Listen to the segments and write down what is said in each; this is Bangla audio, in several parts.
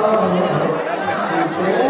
Gracias.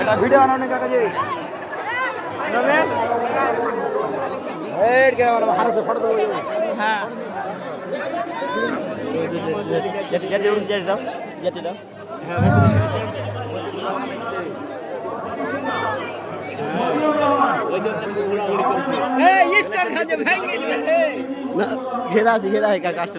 এটা ভিডিও বানানো কাকাজি। নবে এই কে বানাবো হারতে ফটো দেবো হ্যাঁ। যেটি যেটি যেটি দাও যেটি দাও ঘেরা আছে ঘেরা আছে কাকা আসতে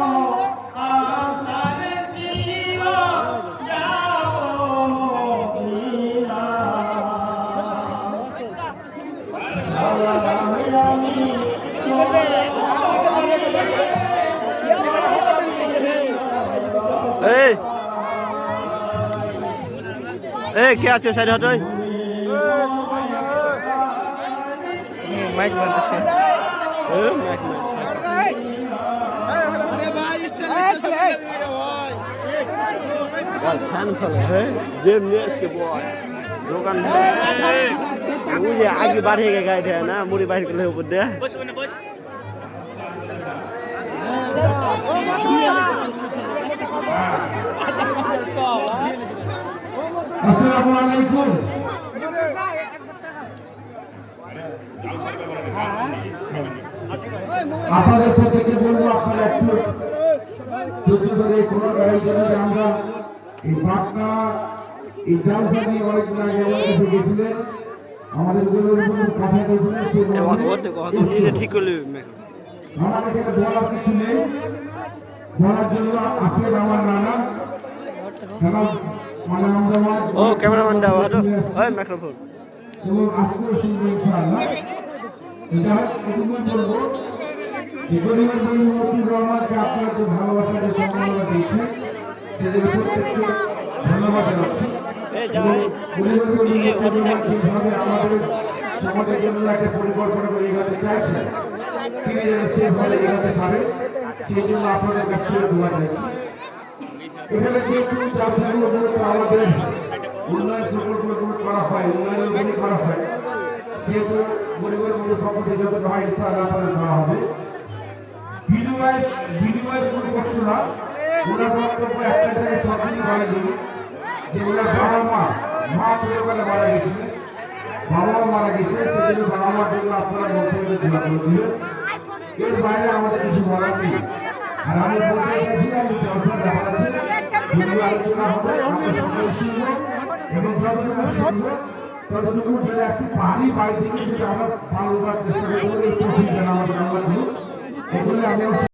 কে আছে সাইড হাটে মাইক বন্ধ আছে মাইক আগে বাড়িয়ে গে গাড়ি না মুড়ি বাইর করলে উপর দেয় বস আসসালামু আলাইকুম। আপনাদের প্রত্যেকে বলব আপনারা একটু ধৈর্য ধরে কোনো গাড়ি জন্য আমরা এই পাটনা এই জালসা নিয়ে অনেকদিন আগে আমাদের কাছে গেছিলেন। আমাদেরগুলোর উপর কথা বলছিলেন মর্মে ঠিক করলি আমার এখানে বলার কিছু নেই। বলার জন্য আসেন আমার নানা। আমরা ও ক্যামেরাম্যান দাও হটো ওই মাইক্রোফোন। পরিকল্পনা করে এগাতে সেই জন্য আপনাদের দোয়া চাইছি এখানে যেহেতু চাষগুলো মূলত আমাদের উন্নয়ন প্রকল্পগুলো করা হয় উন্নয়নগুলি করা হয়। সেহেতু গরিবের মধ্যে থেকে যত হয় ইনশাআল্লাহ আপনাদের করা হবে। বিনিময়, বিনিময়ের কোনো প্রশ্ন না। ওনার বক্তব্য একটা থেকে সবদিন বলেনি যে ওনার বাবা মা মা ছোটবেলা মারা গেছিলেন বাবা মারা গেছে, সেজন্য বাবা মার জন্য আপনারা দিলেন। এর বাইরে আমাদের কিছু বলার নেই। আর আমি বলতে চাইছি আমি জলসার ব্যাপার আলোচনা হবে আমরা এবং যতটুকু শুনব ততটুকু যদি একটু পারি বাড়ি থেকে সেটা ভালো চেষ্টা করব এই আমাদের আমরা এগুলো আমি